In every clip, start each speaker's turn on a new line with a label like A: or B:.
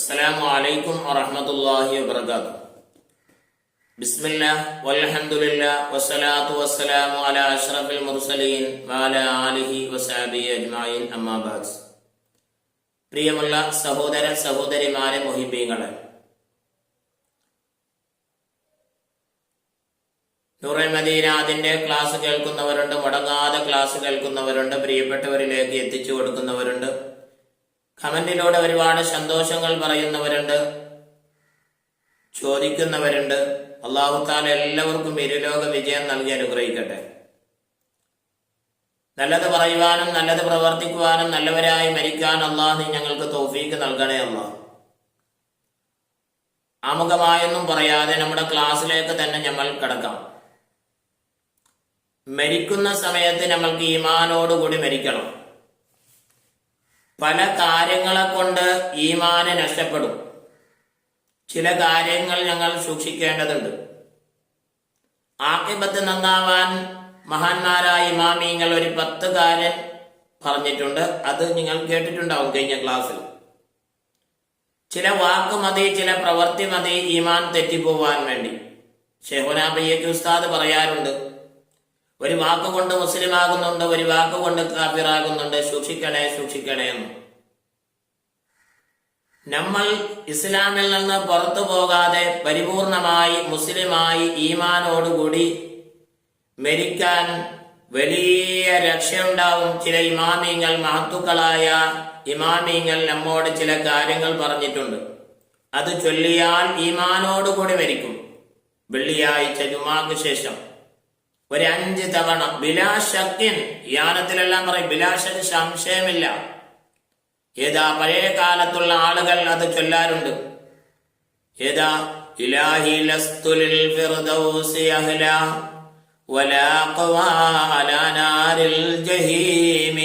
A: السلام عليكم ورحمة الله وبركاته بسم الله والحمد لله والصلاة والسلام على أشرف المرسلين وعلى آله وصحبه أجمعين أما بعد പ്രിയമുള്ള സഹോദര സഹോദരിമാരെ മൊഹിബീങ്ങളെ നൂറെ മദീന അതിന്റെ ക്ലാസ് കേൾക്കുന്നവരുണ്ട് മുടങ്ങാതെ ക്ലാസ് കേൾക്കുന്നവരുണ്ട് പ്രിയപ്പെട്ടവരിലേക്ക് എത്തിച്ചു കൊടുക്കുന്നവരുണ്ട് കമന്റിലൂടെ ഒരുപാട് സന്തോഷങ്ങൾ പറയുന്നവരുണ്ട് ചോദിക്കുന്നവരുണ്ട്. അള്ളാഹു താല എല്ലാവർക്കും ഇരുലോക വിജയം നൽകി അനുഗ്രഹിക്കട്ടെ. നല്ലത് പറയുവാനും നല്ലത് പ്രവർത്തിക്കുവാനും നല്ലവരായി മരിക്കാൻ അള്ളാഹ് ഞങ്ങൾക്ക് തോഫീക്ക് നൽകണേ അള്ളാഹ്. ആമുഖമായൊന്നും പറയാതെ നമ്മുടെ ക്ലാസ്സിലേക്ക് തന്നെ നമ്മൾ കിടക്കാം. മരിക്കുന്ന സമയത്ത് നമ്മൾക്ക് ഈമാനോടുകൂടി മരിക്കണം. പല കാര്യങ്ങളെ കൊണ്ട് ഈമാന് നഷ്ടപ്പെടും. ചില കാര്യങ്ങൾ ഞങ്ങൾ സൂക്ഷിക്കേണ്ടതുണ്ട്. ആക്കിബത്ത് നന്നാവാൻ മഹാന്മാരായ ഇമാമിങ്ങൾ ഒരു പത്ത് കാര്യം പറഞ്ഞിട്ടുണ്ട്. അത് നിങ്ങൾ കേട്ടിട്ടുണ്ടാവും കഴിഞ്ഞ ക്ലാസ്സിൽ. ചില വാക്ക് മതി ചില പ്രവൃത്തി മതി ഈമാൻ തെറ്റിപ്പോവാൻ വേണ്ടി. ഷെഹുനാബയ്യക്ക് ഉസ്താദ് പറയാറുണ്ട് ഒരു വാക്കുകൊണ്ട് മുസ്ലിമാകുന്നുണ്ട് ഒരു വാക്കുകൊണ്ട് കാഫിറാകുന്നുണ്ട് സൂക്ഷിക്കണേ സൂക്ഷിക്കണേ എന്ന്. നമ്മൾ ഇസ്ലാമിൽ നിന്ന് പുറത്തു പോകാതെ പരിപൂർണമായി മുസ്ലിമായി ഈമാനോടുകൂടി മരിക്കാൻ വലിയ രക്ഷയുണ്ടാവും. ചില ഇമാമിങ്ങൾ മഹത്തുക്കളായ ഇമാമിങ്ങൾ നമ്മോട് ചില കാര്യങ്ങൾ പറഞ്ഞിട്ടുണ്ട്. അത് ചൊല്ലിയാൽ ഈമാനോടുകൂടി മരിക്കും. വെള്ളിയാഴ്ച ജുമാക്ക് ശേഷം ഒരു അഞ്ച് തവണ ബിലാശക്യൻ യാനത്തിലെല്ലാം പറയും ബിലാശക്ക് സംശയമില്ല. ഏതാ പഴയ കാലത്തുള്ള ആളുകൾ അത് ചൊല്ലാറുണ്ട് ഏതാ ഇലാഹി ലസ്തുലിൽ ഫിർദൗസി അഹ്ല ولا قوى على نار الجحيم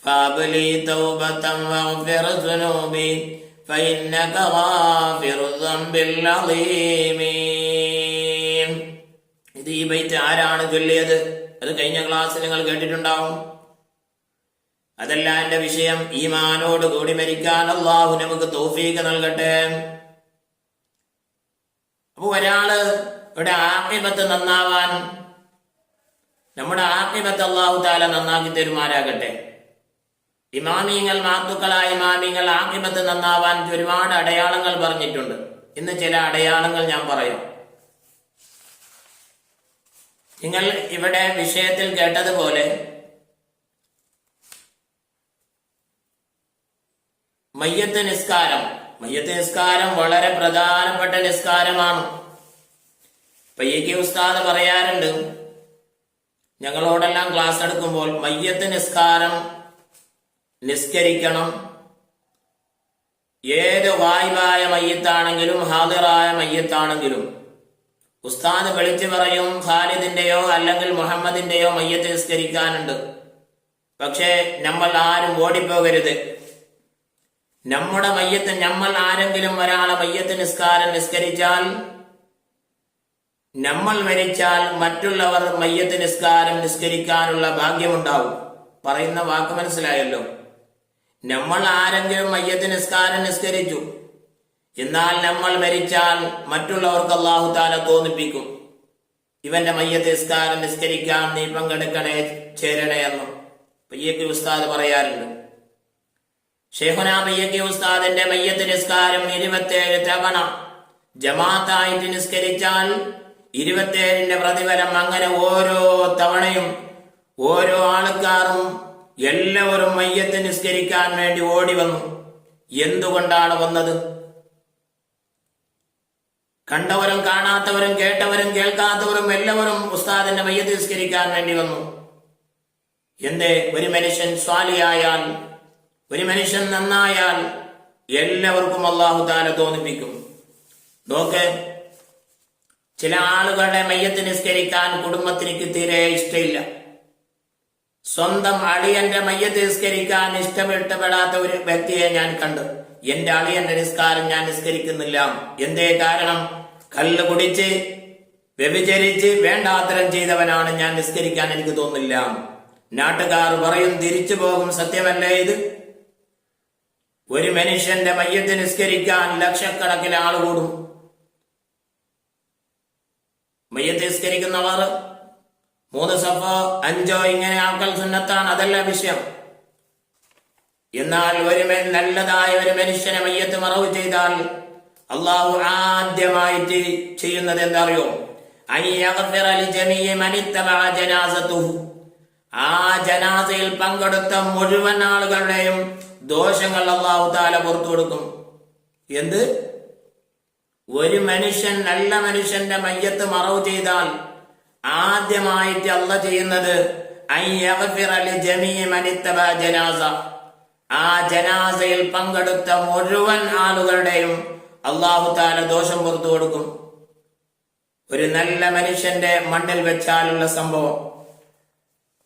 A: فابلي توبة واغفر ذنوبي فإنك غافر الذنب العظيم ഇത് ഈ ബൈറ്റ് ആരാണ് ചൊല്ലിയത് അത് കഴിഞ്ഞ ക്ലാസ്സിൽ നിങ്ങൾ കേട്ടിട്ടുണ്ടാവും അതല്ല എന്റെ വിഷയം. ഈമാനോട് കൂടി മരിക്കാൻ അള്ളാഹു നമുക്ക് തോഫീക്ക് നൽകട്ടെ. അപ്പൊ ഒരാൾ ഇവിടെ ആത്മീമത്ത് നന്നാവാൻ നമ്മുടെ ആത്മീമത്ത് അള്ളാഹു താല നന്നാക്കി തരുമാരാകട്ടെ ഇമാമിയങ്ങൾ മാത്തുക്കളായ ഇമാമിയങ്ങൾ ആത്മീമത്ത് നന്നാവാൻ ഒരുപാട് അടയാളങ്ങൾ പറഞ്ഞിട്ടുണ്ട്. ഇന്ന് ചില അടയാളങ്ങൾ ഞാൻ പറയാം. നിങ്ങൾ ഇവിടെ വിഷയത്തിൽ കേട്ടതുപോലെ മയ്യത്ത് നിസ്കാരം. മയ്യത്ത് നിസ്കാരം വളരെ പ്രധാനപ്പെട്ട നിസ്കാരമാണ്. പയ്യക്ക് ഉസ്താദ് പറയാറുണ്ട് ഞങ്ങളോടെല്ലാം ക്ലാസ് എടുക്കുമ്പോൾ മയ്യത്ത് നിസ്കാരം നിസ്കരിക്കണം. ഏത് വായ്പായ മയ്യത്താണെങ്കിലും ഹാദിറായ മയ്യത്താണെങ്കിലും. ഉസ്താദ് വിളിച്ചു പറയും ഖാലിദിന്റെയോ അല്ലെങ്കിൽ മുഹമ്മദിന്റെയോ മയ്യത്ത് നിസ്കരിക്കാനുണ്ട്. പക്ഷേ നമ്മൾ ആരും ഓടിപ്പോകരുത്. നമ്മുടെ മയ്യത്ത് നമ്മൾ ആരെങ്കിലും ഒരാളെ മയ്യത്ത് നിസ്കാരം നിസ്കരിച്ചാൽ നമ്മൾ മരിച്ചാൽ മറ്റുള്ളവർ മയ്യത്ത് നിസ്കാരം നിസ്കരിക്കാനുള്ള ഭാഗ്യമുണ്ടാവും. പറയുന്ന വാക്ക് മനസ്സിലായല്ലോ? നമ്മൾ ആരെങ്കിലും മയ്യത്ത് നിസ്കാരം നിസ്കരിച്ചു. എന്നാൽ നമ്മൾ മരിച്ചാൽ മറ്റുള്ളവർക്ക് അള്ളാഹു താല തോന്നിപ്പിക്കും. ഇവന്റെ മയ്യത്ത് നിസ്കാരം നിസ്കരിക്കാൻ നീ പങ്കെടുക്കണേ ചേരണേ എന്നും. പയ്യക്ക് ഉസ്താദ് പറയാറുണ്ട്. ഷെയ്ഖുന മയ്യക്ക് ഉസ്താദിന്റെ മയ്യത്ത് നിസ്കാരം ഇരുപത്തേഴ് തവണ. ജമാഅത്തായിട്ട് നിസ്കരിച്ചാൽ ഇരുപത്തേഴിന്റെ പ്രതിഫലം അങ്ങനെ ഓരോ തവണയും ഓരോ ആൾക്കാരും എല്ലാവരും മയ്യത്ത് നിസ്കരിക്കാൻ വേണ്ടി ഓടി വന്നു. എന്തുകൊണ്ടാണ് വന്നത്? കണ്ടവരും കാണാത്തവരും കേട്ടവരും കേൾക്കാത്തവരും എല്ലാവരും ഉസ്താദിന്റെ മയ്യത്ത് നിസ്കരിക്കാൻ വേണ്ടി വന്നു. എന്തേ? ഒരു മനുഷ്യൻ സ്വാലിയായാൽ ഒരു മനുഷ്യൻ നന്നായാൽ എല്ലാവർക്കും അള്ളാഹു താല തോന്നിപ്പിക്കും. നോക്ക് ചില ആളുകളുടെ മയ്യത്ത് നിസ്കരിക്കാൻ കുടുംബത്തിനിക്ക് തീരെ ഇഷ്ടമില്ല. സ്വന്തം അളിയന്റെ മയ്യത്ത് നിസ്കരിക്കാൻ ഇഷ്ടമിഷ്ടപ്പെടാത്ത ഒരു വ്യക്തിയെ ഞാൻ കണ്ടു. എന്റെ അളിയന്റെ നിസ്കാരം ഞാൻ നിസ്കരിക്കുന്നില്ല. എന്തേ കാരണം? കല്ല് കുടിച്ച് വ്യഭിചരിച്ച് വേണ്ടാത്തരം ചെയ്തവനാണ് ഞാൻ നിസ്കരിക്കാൻ എനിക്ക് തോന്നില്ല നാട്ടുകാർ പറയും തിരിച്ചു പോകും സത്യമല്ലേ ഇത്? ഒരു മനുഷ്യന്റെ മയ്യത്ത് നിസ്കരിക്കാൻ ലക്ഷക്കണക്കിന് ആൾ കൂടും. മയ്യത്ത് നിസ്കരിക്കുന്നവർ മൂന്ന് സഫ അഞ്ചോ ഇങ്ങനെ ആക്കൽ സുന്നത്താണ് അതല്ല വിഷയം. എന്നാൽ ഒരു നല്ലതായ ഒരു മനുഷ്യനെ മയ്യത്ത് മറവ് ചെയ്താൽ അള്ളാഹു ആദ്യമായിട്ട് ചെയ്യുന്നത് എന്താ അറിയോ അൻ യഗ്ഫിറ ലിജമീഇ മൻ ഇത്തബഅ ജനാസതുഹു. ആ ജനാസയിൽ പങ്കെടുത്ത മുഴുവൻ ആളുകളുടെയും ദോഷങ്ങൾ അള്ളാഹു താല പുറത്തു കൊടുക്കും. എന്ത്? ഒരു മനുഷ്യൻ നല്ല മനുഷ്യന്റെ മയ്യത്ത് മറവ് ചെയ്താൽ ആദ്യമായിട്ട് അല്ല ചെയ്യുന്നത് ജനാസ. ആ ജനാസയിൽ പങ്കെടുത്ത മുഴുവൻ ആളുകളുടെയും അള്ളാഹു താല ദോഷം പുറത്തു കൊടുക്കും. ഒരു നല്ല മനുഷ്യന്റെ മണ്ണിൽ വെച്ചാലുള്ള സംഭവം.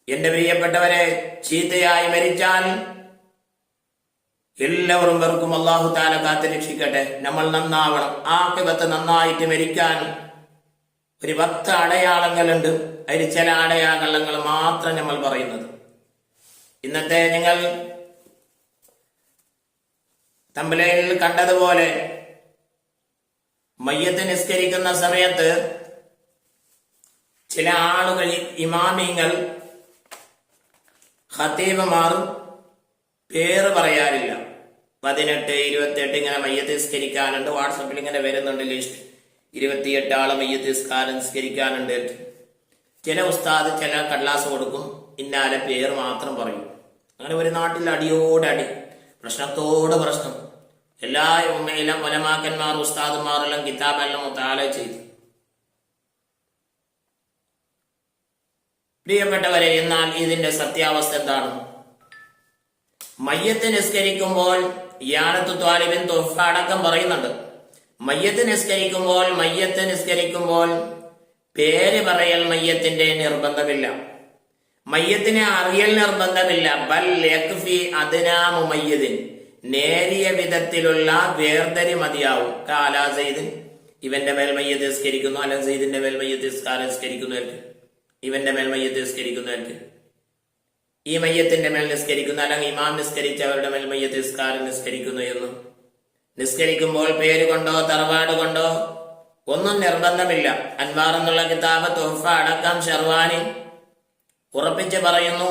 A: എന്റെ പ്രിയപ്പെട്ടവരെ ചീത്തയായി മരിച്ചാൽ എല്ലാവരും പേർക്കും അള്ളാഹു താല കാത്തു രക്ഷിക്കട്ടെ. നമ്മൾ നന്നാവണം. ആക്കിപത്ത് നന്നായിട്ട് മരിക്കാനും ഒരു പത്ത് അടയാളങ്ങളുണ്ട്. അതിൽ ചില അടയാളങ്ങൾ മാത്രം നമ്മൾ പറയുന്നത്. ഇന്നത്തെ നിങ്ങൾ തമ്പലയിൽ കണ്ടതുപോലെ മയ്യത്ത് നിസ്കരിക്കുന്ന സമയത്ത് ചില ആളുകൾ ഇമാമിങ്ങൾ ഖത്തീബുമാർ പേര് പറയാറില്ല പതിനെട്ട് ഇരുപത്തിയെട്ട് ഇങ്ങനെ മയ്യത്ത് നിസ്കരിക്കാനുണ്ട്. വാട്സപ്പിൽ ഇങ്ങനെ വരുന്നുണ്ട് ലിസ്റ്റ്. ഇരുപത്തിയെട്ട് ആളെ മയ്യത്ത് നിസ്കാരം നിസ്കരിക്കാനുണ്ട് ചില ഉസ്താദ് ചില കടലാസ് കൊടുക്കും. ഇന്നാലെ പേര് മാത്രം പറയും. അങ്ങനെ ഒരു നാട്ടിൽ അടിയോട് അടി. പ്രശ്നത്തോട് പ്രശ്നം. എല്ലാ ഉമ്മയിലും ഒലമാക്കന്മാർ ഉസ്താദുമാരെല്ലാം കിതാബെല്ലാം മുത്താല ചെയ്തു. പ്രിയപ്പെട്ടവരെ എന്നാൽ ഇതിന്റെ സത്യാവസ്ഥ എന്താണ്? മയ്യത്ത് നിസ്കരിക്കുമ്പോൾ യാനത്ത് ത്വാലിബിൻ തൊഫ അടക്കം പറയുന്നുണ്ട്. മയ്യത്ത് നിസ്കരിക്കുമ്പോൾ മയ്യത്ത് നിസ്കരിക്കുമ്പോൾ പേര് പറയൽ മയ്യത്തിന്റെ നിർബന്ധമില്ല. മയ്യത്തിനെ അറിയൽ നിർബന്ധമില്ല. ബൽ യക്ഫി അദ്നാമു മുമയ്യിദിൻ. നേരിയ വിധത്തിലുള്ള വേർതരി മതിയാവും. കാലാ സെയ്ദിൻ ഇവന്റെ മേൽ മയ്യത്ത് നിസ്കരിക്കുന്നു. അല്ല സെയ്ദിന്റെ മേൽ മയ്യത്ത് നിസ്കാരം നിസ്കരിക്കുന്നവർക്ക് ഇവന്റെ മേൽ മയ്യത്ത് നിസ്കരിക്കുന്നവർക്ക് ഈ മയ്യത്തിന്റെ മേൽ നിസ്കരിക്കുന്ന അല്ലെങ്കിൽ ഇമാം നിസ്കരിച്ചവരുടെ മേൽ മയ്യത്ത് നിസ്കാരം നിസ്കരിക്കുന്നു എന്നും. നിസ്കരിക്കുമ്പോൾ പേര് കൊണ്ടോ തറവാട് കൊണ്ടോ ഒന്നും നിർബന്ധമില്ല. അൻവാർ എന്നുള്ള കിതാബ് തോഫ അടക്കം ഷെർവാനി ഉറപ്പിച്ച് പറയുന്നു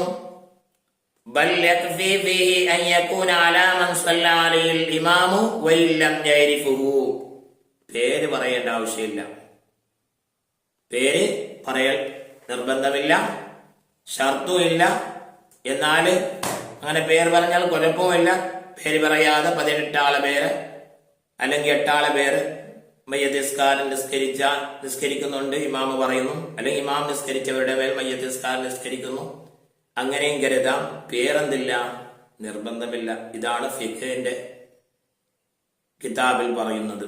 A: പേര് പറയേണ്ട ആവശ്യമില്ല. പേര് പറയൽ നിർബന്ധമില്ല ഷർത്തും ഇല്ല എന്നാൽ അങ്ങനെ പേര് പറഞ്ഞാൽ കുഴപ്പമില്ല. പേര് പറയാതെ പതിനെട്ടാളെ പേര് അല്ലെങ്കിൽ എട്ടാളെ പേര് മയ്യത്ത് നിസ്കാരം നിസ്കരിച്ച നിസ്കരിക്കുന്നുണ്ട് ഇമാമ് പറയുന്നു. അല്ലെങ്കിൽ ഇമാം നിസ്കരിച്ചവരുടെ മേൽ മയ്യത്ത് നിസ്കാരം നിസ്കരിക്കുന്നു. അങ്ങനെയും കരുതാം. പേരെന്തില്ല? നിർബന്ധമില്ല. ഇതാണ് ഫിഖിന്റെ കിതാബിൽ പറയുന്നത്.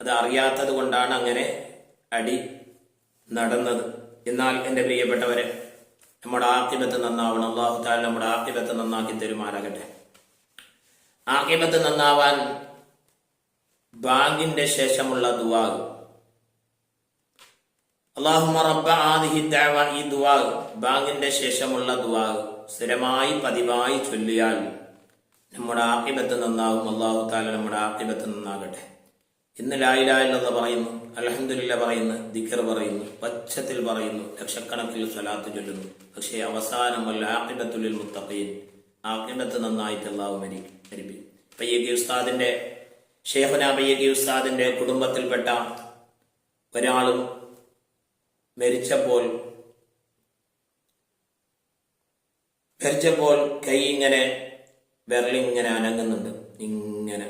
A: അത് അറിയാത്തത് കൊണ്ടാണ് അങ്ങനെ അടി നടന്നത്. എന്നാൽ എന്റെ പ്രിയപ്പെട്ടവരെ നമ്മുടെ ആക്കിബത്ത് നന്നാവണം. അള്ളാഹു താല നമ്മുടെ ആക്കിബത്ത് നന്നാക്കി തരുമാറാകട്ടെ. ആക്കിബത്ത് നന്നാവാൻ ബാങ്കിന്റെ ശേഷമുള്ള ദുവാഗ് അള്ളാഹുമ റബ്ബ ആദിഹി ദഅവ ഈ ദുവാഗ് ബാങ്കിന്റെ ശേഷമുള്ള ദുവാഗ് സ്ഥിരമായി പതിവായി ചൊല്ലിയാൽ നമ്മുടെ ആക്കിബത്ത് നന്നാവും. അള്ളാഹു താല നമ്മുടെ ആക്കിബത്ത് നന്നാകട്ടെ. ഇന്ന് ലായിലായില്ലെന്ന് പറയുന്നു അലഹമില്ല പറയുന്നു ദിക്കർ പറയുന്നു പച്ചത്തിൽ പറയുന്നു ലക്ഷക്കണക്കിൽ സ്വലാത്ത് ചൊല്ലുന്നു. പക്ഷേ അവസാനം വല്ല ആക്കിടത്തുള്ളിൽ മുത്തഖീൻ ആക്കിടത്ത് നന്നായിട്ട് അള്ളാഹു മരി മരിപ്പി പയ്യകി ഉസ്താദിന്റെ ഷേഖുന പയ്യകി ഉസ്താദിന്റെ കുടുംബത്തിൽപ്പെട്ട ഒരാളും മരിച്ചപ്പോൾ മരിച്ചപ്പോൾ കൈ ഇങ്ങനെ വിരലിങ്ങനെ അനങ്ങുന്നുണ്ട് ഇങ്ങനെ.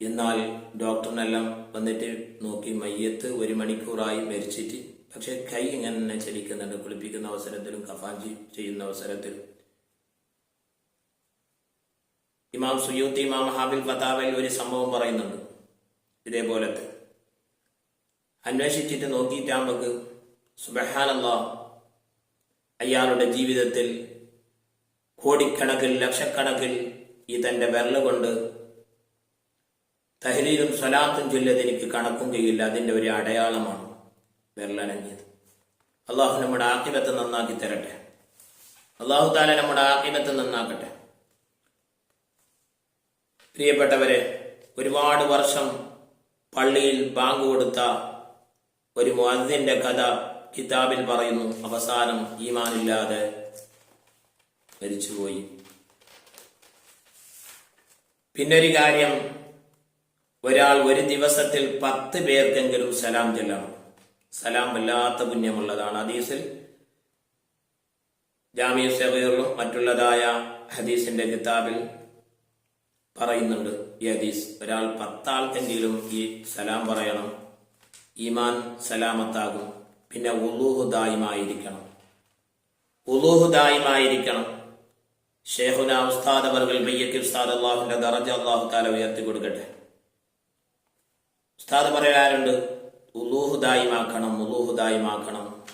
A: എന്നാൽ ഡോക്ടറിനെല്ലാം വന്നിട്ട് നോക്കി മയ്യത്ത് ഒരു മണിക്കൂറായി മരിച്ചിട്ട് പക്ഷെ കൈ ഇങ്ങനെ തന്നെ ചലിക്കുന്നുണ്ട് കുളിപ്പിക്കുന്ന അവസരത്തിലും കഫാഞ്ചി ചെയ്യുന്ന അവസരത്തിലും. ഇമാം സുയൂത്തി ഇമാം ഹാബിൽ ഫതാവയിൽ ഒരു സംഭവം പറയുന്നുണ്ട് ഇതേപോലത്തെ. അന്വേഷിച്ചിട്ട് നോക്കിയിട്ടാകുമ്പോൾ സുബഹാനല്ല അയാളുടെ ജീവിതത്തിൽ കോടിക്കണക്കിൽ ലക്ഷക്കണക്കിൽ ഈ തന്റെ വിരൽ കൊണ്ട് തഹരീരും സ്വലാത്തും ചൊല്ലത് എനിക്ക് കണക്കും കഴിയില്ല അതിന്റെ ഒരു അടയാളമാണ് വിരലനങ്ങിയത്. അള്ളാഹു നമ്മുടെ ആക്കിബത്തെ നന്നാക്കി തരട്ടെ. അള്ളാഹു താല നമ്മുടെ ആക്കിബത്തെ നന്നാക്കട്ടെ. പ്രിയപ്പെട്ടവരെ ഒരുപാട് വർഷം പള്ളിയിൽ ബാങ്ക് കൊടുത്ത ഒരു മുഅദ്ദിന്റെ കഥ കിതാബിൽ പറയുന്നു. അവസാനം ഈമാനില്ലാതെ മരിച്ചുപോയി. പിന്നൊരു കാര്യം ഒരാൾ ഒരു ദിവസത്തിൽ പത്ത് പേർക്കെങ്കിലും സലാം ചെല്ലണം. സലാം വല്ലാത്ത പുണ്യമുള്ളതാണ് ഹദീസിൽ. ജാമ്യ സഹീറിലും മറ്റുള്ളതായ ഹദീസിന്റെ കിതാബിൽ പറയുന്നുണ്ട് ഈ ഹദീസ്. ഒരാൾ പത്താൾക്കെങ്കിലും ഈ സലാം പറയണം. ഈമാൻ സലാമത്താകും. പിന്നെ ഉലൂഹുദായുമായിരിക്കണം ഉലൂഹുദായുമായിരിക്കണം ഷേഖുന ഉസ്താദ് അവർകൾ ബയ്യക്ക് ഉസ്താദ് അള്ളാഹുന്റെ ദറജ അള്ളാഹു താല ഉയർത്തി കൊടുക്കട്ടെ ഉസ്താദ് പറയാറുണ്ട് ഉലൂഹുദായിമാക്കണം ഉലൂഹുദായിമാക്കണം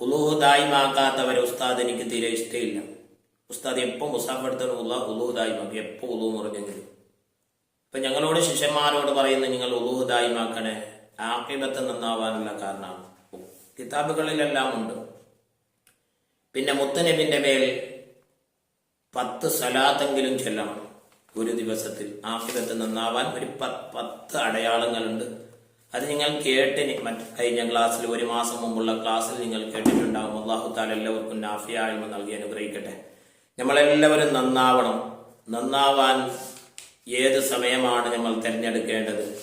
A: ഉലൂഹുദായിമാക്കാത്തവരെ ഉസ്താദ് എനിക്ക് തീരെ ഇഷ്ടമില്ല ഉസ്താദ് എപ്പോൾ മുസാഫെടുത്തനുള്ള ഉലൂഹുദായിമാക്കി എപ്പോൾ ഉലൂ മുറിഞ്ഞെങ്കിലും. ഇപ്പൊ ഞങ്ങളോട് ശിഷ്യന്മാരോട് പറയുന്നത് നിങ്ങൾ ഉലൂഹുദായിമാക്കണേ ആക്കിബത്ത് നന്നാവാനുള്ള കാരണമാണ്. കിതാബുകളിലെല്ലാം ഉണ്ട്. പിന്നെ മുത്തനബിന്റെ മേൽ പത്ത് സലാത്തെങ്കിലും ചൊല്ലണം. ഒരു ദിവസത്തിൽ ആഫ്രിക്കത്ത് നന്നാവാൻ ഒരു പത്ത് അടയാളങ്ങളുണ്ട്. അത് നിങ്ങൾ കേട്ടിന് മറ്റ് കഴിഞ്ഞ ക്ലാസ്സിൽ ഒരു മാസം മുമ്പുള്ള ക്ലാസ്സിൽ നിങ്ങൾ കേട്ടിട്ടുണ്ടാകും അള്ളാഹു താല എല്ലാവർക്കും നാഫിയായ്മ നൽകി അനുഗ്രഹിക്കട്ടെ. നമ്മളെല്ലാവരും നന്നാവണം. നന്നാവാൻ ഏത് സമയമാണ് നമ്മൾ തിരഞ്ഞെടുക്കേണ്ടത്?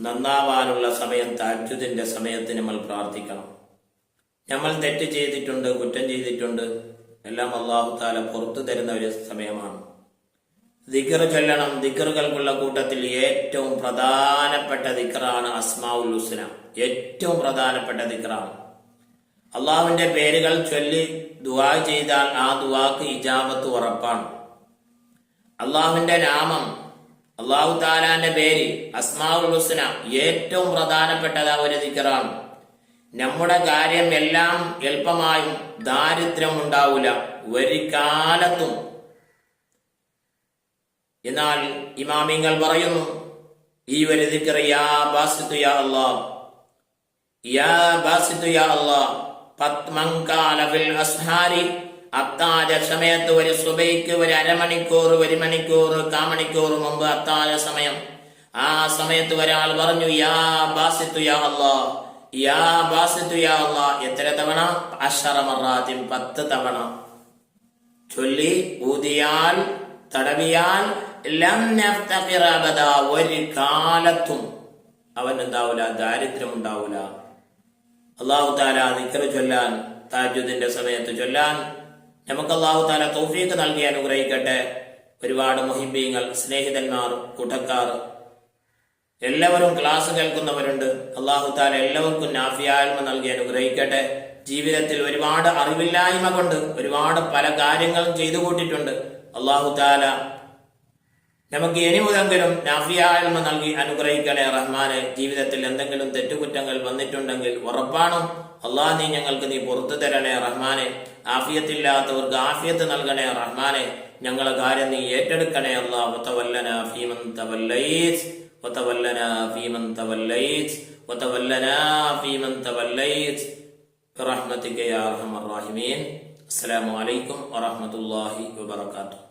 A: നന്നാവാനുള്ള സമയം താജുദിന്റെ സമയത്ത് നമ്മൾ പ്രാർത്ഥിക്കണം. നമ്മൾ തെറ്റ് ചെയ്തിട്ടുണ്ട് കുറ്റം ചെയ്തിട്ടുണ്ട് എല്ലാം അള്ളാഹു താല പുറത്തു തരുന്ന ഒരു സമയമാണ്. ദിക്കർ ചൊല്ലണം ദിക്കറുകൾക്കുള്ള കൂട്ടത്തിൽ ഏറ്റവും പ്രധാനപ്പെട്ട ദിക്കറാണ് അസ്മാഉൽ ഹുസ്ന. ഏറ്റവും പ്രധാനപ്പെട്ട ദിക്കറാണ് അള്ളാഹുവിന്റെ പേരുകൾ ചൊല്ലി ദുവാ ചെയ്താൽ ആ ദുവാക്ക് ഇജാബത്ത് ഉറപ്പാണ്. അള്ളാഹുവിന്റെ നാമം അള്ളാഹു താലാന്റെ പേര് അസ്മാഉൽ ഹുസ്ന ഏറ്റവും പ്രധാനപ്പെട്ടത് ഒരു ദിക്കറാണ് നമ്മുടെ കാര്യം എല്ലാം എളുപ്പമായും ദാരിദ്ര്യം ഉണ്ടാവില്ല ഒരു കാലത്തും എന്നാൽ ഇമാമിങ്ങൾ പറയുന്നു ഈ ഒരു ദിക്കർ യാ ബാസിത്തു യാ അല്ലാ യാ ബാസിത്തു യാ അല്ലാ പത്മൻ ഫിൽ അസ്ഹാരി അത്താഴ സമയത്ത് ഒരു സുബൈക്ക് ഒരു അരമണിക്കൂർ ഒരു മണിക്കൂർ കാമണിക്കൂർ മുമ്പ് അത്താഴ സമയം. ആ സമയത്ത് ഒരാൾ പറഞ്ഞു യാ ബാസിത്തു യാ അല്ലാ യാ ബാസിത്തു യാ അല്ലാ എത്ര തവണ? അഷറമറാദ്യം പത്ത് തവണ. ചൊല്ലി ഊതിയാൽ തടവിയാൽ ലം ഒരു കാലത്തും അവൻ എന്താവൂല ദാരിദ്ര്യം ഉണ്ടാവൂല അള്ളാഹു താല നിക്കർ ചൊല്ലാൻ താജുദിന്റെ സമയത്ത് ചൊല്ലാൻ നമുക്ക് അള്ളാഹു താല തൗഫീഖ് നൽകി അനുഗ്രഹിക്കട്ടെ. ഒരുപാട് മുഹിബീങ്ങൾ സ്നേഹിതന്മാർ കൂട്ടക്കാർ. എല്ലാവരും ക്ലാസ് കേൾക്കുന്നവരുണ്ട്. അള്ളാഹു താല എല്ലാവർക്കും നാഫിയായ്മ നൽകി അനുഗ്രഹിക്കട്ടെ. ജീവിതത്തിൽ ഒരുപാട് അറിവില്ലായ്മ കൊണ്ട് ഒരുപാട് പല കാര്യങ്ങളും ചെയ്തു കൂട്ടിയിട്ടുണ്ട് അള്ളാഹു താല നമുക്ക് ഇനി മുതങ്കിലും നാഫിയാൽമ നൽകി അനുഗ്രഹിക്കണേ റഹ്മാന്. ജീവിതത്തിൽ എന്തെങ്കിലും തെറ്റുകുറ്റങ്ങൾ വന്നിട്ടുണ്ടെങ്കിൽ ഉറപ്പാണോ. അള്ളാഹ് നീ ഞങ്ങൾക്ക് നീ പുറത്തു തരണേ റഹ്മാനെ. ആഫിയത്തില്ലാത്തവർക്ക് ആഫിയത്ത് നൽകണേ റഹ്മാനെ. ഞങ്ങളെ കാര്യം നീ ഏറ്റെടുക്കണേ അള്ളാഹ്. ഒത്തവല്ലന ഫീമൻ തവല്ലൈസ് ഒത്തവല്ലന ഫീമൻ തവല്ലൈസ് ഫീമൻ തവല്ലൈസ് അസ്സലാമു അലൈക്കും വറഹ്മത്തുള്ളാഹി വബറകാതുഹു.